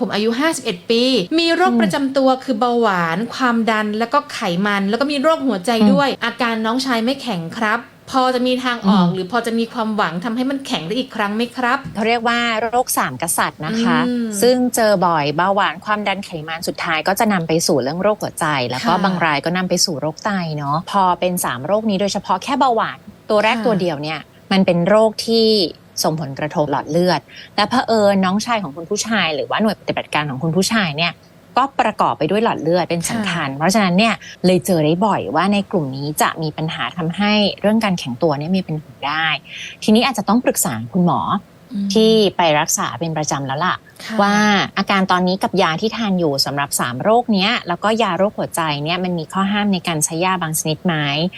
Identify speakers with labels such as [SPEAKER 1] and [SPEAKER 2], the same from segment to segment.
[SPEAKER 1] ผมอายุ 51 ปี มีโรคประจำตัวคือเบาหวาน ความดัน แล้วก็ไขมัน แล้วก็มีโรคหัวใจด้วย อาการน้องชายไม่แข็งครับ พอจะมีทางออก
[SPEAKER 2] อืม
[SPEAKER 1] หรือพอจะมีความหวังทำให้มันแข็งได้อีกครั้งไหมครับ
[SPEAKER 2] เขาเรียกว่าโรคสามกษัตริย์นะคะ
[SPEAKER 1] อืม
[SPEAKER 2] ซึ่งเจอบ่อยเบาหวานความดันไขมันสุดท้ายก็จะนำไปสู่เรื่องโรคหัวใจ แล้วก็
[SPEAKER 1] ค่ะ
[SPEAKER 2] บางรายก็นำไปสู่โรคไตเนาะพอเป็น3โรคนี้โดยเฉพาะแค่เบาหวานตัวแรก
[SPEAKER 1] ค่ะ
[SPEAKER 2] ตัวเดียวเนี่ยมันเป็นโรคที่ ส่งผลกระทบหลอดเลือด และเผอิญน้องชายของคุณผู้ชาย หรือว่าหน่วยปฏิบัติการของคุณผู้ชายเนี่ยก็ประกอบไปด้วยหลอดเลือดเป็นสำคัญ เพราะฉะนั้นเนี่ยเลยเจอได้บ่อยว่าในกลุ่มนี้จะมีปัญหาทำให้เรื่องการแข็งตัวเนี่ยมีปัญหาได้ ทีนี้อาจจะต้องปรึกษาคุณหมอ ที่ไปรักษาเป็นประจำแล้วล่ะ
[SPEAKER 1] ค่ะ
[SPEAKER 2] ว่าอาการตอนนี้กับยาที่ทานอยู่สำหรับ 3 โรคเนี้ย แล้วก็ยาโรคหัวใจเนี่ยมันมีข้อห้ามในการใช้ยาบางชนิดไหม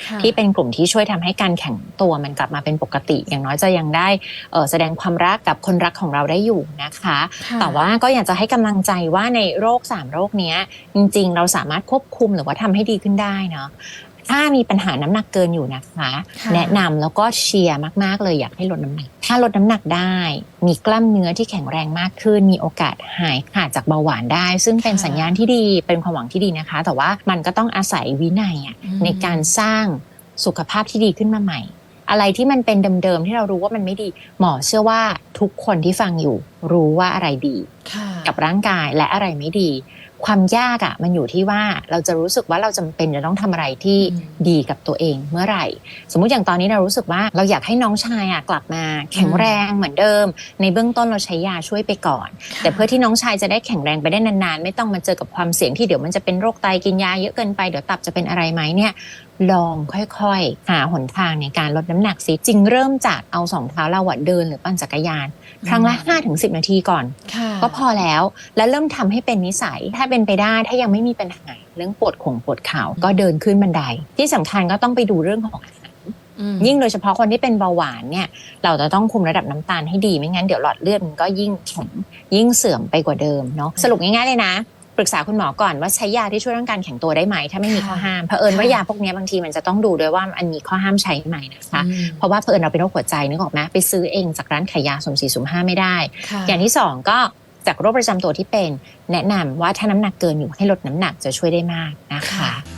[SPEAKER 1] ค่ะ
[SPEAKER 2] ที่เป็นกลุ่มที่ช่วยทำให้การแข็งตัวมันกลับมาเป็นปกติ อย่างน้อยจะยังได้เอ่อแสดงความรักกับคนรักของเราได้อยู่นะคะ
[SPEAKER 1] ค่ะ
[SPEAKER 2] แต่ว่าก็อยากจะให้กำลังใจว่าในโรค 3 โรคเนี้ยจริง ๆ เราสามารถควบคุมหรือว่าทำให้ดีขึ้นได้เนาะ ถ้ามีปัญหาน้ำหนักเกินอยู่นะคะ
[SPEAKER 1] ค่ะ
[SPEAKER 2] แนะนำแล้วก็เชียร์มากๆเลยอยากให้ลดน้ำหนัก ถ้าลดน้ำหนักได้ มีกล้ามเนื้อที่แข็งแรงมากขึ้น มีโอกาสหายขาดจากเบาหวานได้ ซึ่งเป็น
[SPEAKER 1] ค่ะ
[SPEAKER 2] สัญญาณที่ดีเป็นความหวังที่ดีนะคะ แต่ว่ามันก็ต้องอาศัยวินัยอะ
[SPEAKER 1] อืม
[SPEAKER 2] ในการสร้างสุขภาพที่ดีขึ้นมาใหม่ อะไรที่มันเป็นเดิมๆที่เรารู้ว่ามันไม่ดี หมอเชื่อว่าทุกคนที่ฟังอยู่รู้ว่าอะไรดี
[SPEAKER 1] ค่ะ
[SPEAKER 2] กับร่างกายและอะไรไม่ดี ความยากอะ่ะมันอยู่ที่ว่าเราจะรู้สึกว่าเราจำเป็นจะต้องทำอะไรที่
[SPEAKER 1] อืม
[SPEAKER 2] ดีกับตัวเองเมื่อไหร่ สมมุติอย่างตอนนี้เรารู้สึกว่าเราอยากให้น้องชายอะกลับมาแข็งแรงเหมือนเดิม ในเบื้องต้นเราใช้ยาช่วยไปก่อน
[SPEAKER 1] ค่ะ
[SPEAKER 2] แต่เพื่อที่น้องชายจะได้แข็งแรงไปได้นานๆ ไม่ต้องมาเจอกับความเสี่ยงที่เดี๋ยวมันจะเป็นโรคไตกินยาเยอะเกินไปเดี๋ยวตับจะเป็นอะไรไหมเนี่ยลองค่อยๆ หาหนทางในการลดน้ำหนักสิจริงเริ่มจากเอาสองเท้าเราอะเดินหรือปั่นจักรยาน ครั้งละ5-10 นาทีก่อน
[SPEAKER 1] ค่ะ
[SPEAKER 2] ก็พอแล้ว แล้วเริ่มทำให้เป็นนิสัย ถ้าเป็นไปได้ถ้ายังไม่มีปัญหาเรื่องปวดขงปวดเข่าก็เดินขึ้นบันได ที่สำคัญก็ต้องไปดูเรื่องของอาหาร
[SPEAKER 1] อืม
[SPEAKER 2] ยิ่งโดยเฉพาะคนที่เป็นเบาหวานเนี่ย เราจะต้องคุมระดับน้ำตาลให้ดีไม่งั้นเดี๋ยวหลอดเลือดมันก็ยิ่งแข็งยิ่งเสื่อมไปกว่าเดิมเนาะสรุปง่ายๆเลยนะ ปรึกษาคุณหมอก่อนว่าใช้ยาที่ช่วยเรื่องการแข็งตัวได้ไหม ถ้าไม่มีข้อห้ามเผอิญว่ายาพวกนี้บางทีมันจะต้องดูด้วยว่ามันมีข้อห้ามใช้ไหมนะคะ
[SPEAKER 1] อืม
[SPEAKER 2] เพราะว่าเผอิญเราเป็นโรคหัวใจนึกออกไหมไปซื้อเองจากร้านขายยาสมสี่สมห้าไม่ได้
[SPEAKER 1] ค่ะ
[SPEAKER 2] อย่างที่สองก็จากโรคประจำตัวที่เป็น แนะนำว่าถ้าน้ำหนักเกินอยู่ให้ลดน้ำหนักจะช่วยได้มากนะคะ
[SPEAKER 3] รักคือ